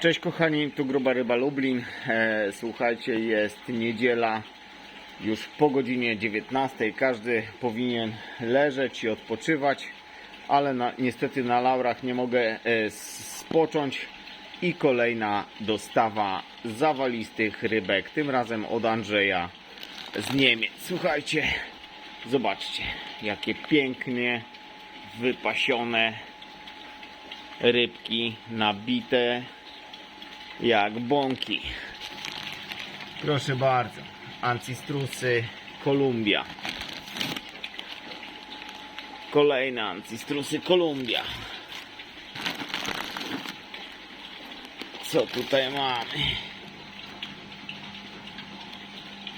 Cześć kochani, tu Gruba Ryba Lublin. E, słuchajcie, jest niedziela, już po godzinie 19. Każdy powinien leżeć i odpoczywać, ale na, niestety na laurach nie mogę e, spocząć. I kolejna dostawa zawalistych rybek, tym razem od Andrzeja z Niemiec. Słuchajcie, zobaczcie, jakie pięknie wypasione rybki nabite jak bąki. Proszę bardzo. Ancistrusy Kolumbia. Kolejne ancistrusy Kolumbia. Co tutaj mamy?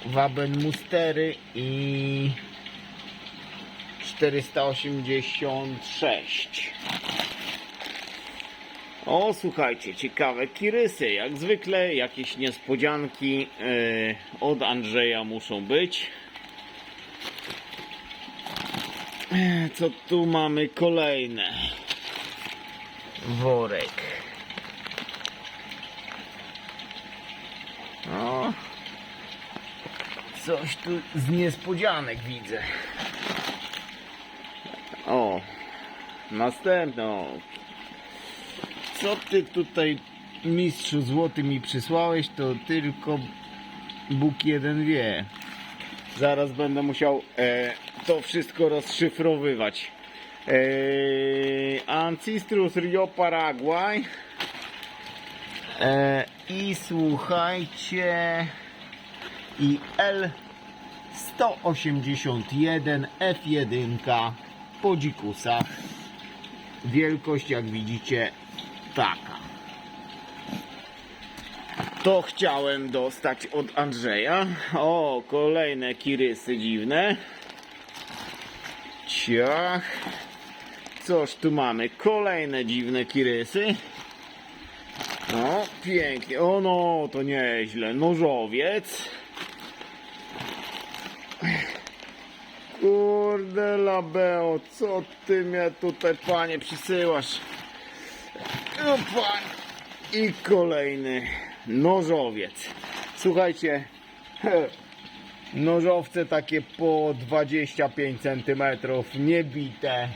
Waben Mustery i 486. O, słuchajcie, ciekawe kirysy. Jak zwykle jakieś niespodzianki e, od Andrzeja muszą być. E, Co tu mamy kolejne? Worek. O, coś tu z niespodzianek widzę. O, następne. Co ty tutaj mistrzu złoty mi przysłałeś, to tylko Bóg jeden wie. Zaraz będę musiał e, to wszystko rozszyfrowywać. E, Ancistrus Rio Paraguay. E, I słuchajcie. I L 181 F1 po dzikusach. Wielkość, jak widzicie, taka. To chciałem dostać od Andrzeja. O, kolejne kirysy dziwne. Ciach. Coś tu mamy. Kolejne dziwne kirysy. O, pięknie. O no, to nieźle. Nożowiec. Kurde labeo, co ty mnie tutaj panie przysyłasz? Pan. I kolejny nożowiec. Słuchajcie, nożowce takie po 25 cm, niebite.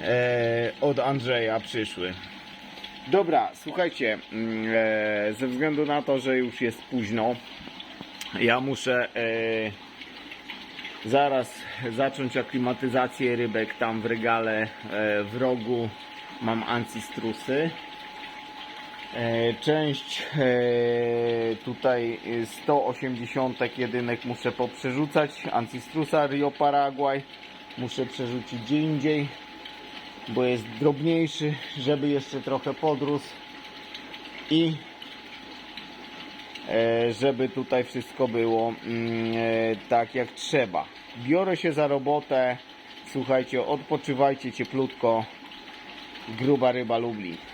E, od Andrzeja przyszły. Dobra, słuchajcie, mm, e, ze względu na to, że już jest późno, ja muszę e, zaraz zacząć aklimatyzację rybek. Tam w regale e, w rogu mam ancistrusy. E, Część e, tutaj 180 jedynek muszę poprzerzucać. Ancistrusa Rio Paraguay muszę przerzucić gdzie indziej, bo jest drobniejszy, żeby jeszcze trochę podrósł i e, żeby tutaj wszystko było mm, tak jak trzeba. Biorę się za robotę. Słuchajcie, odpoczywajcie cieplutko. Gruba ryba Lublin.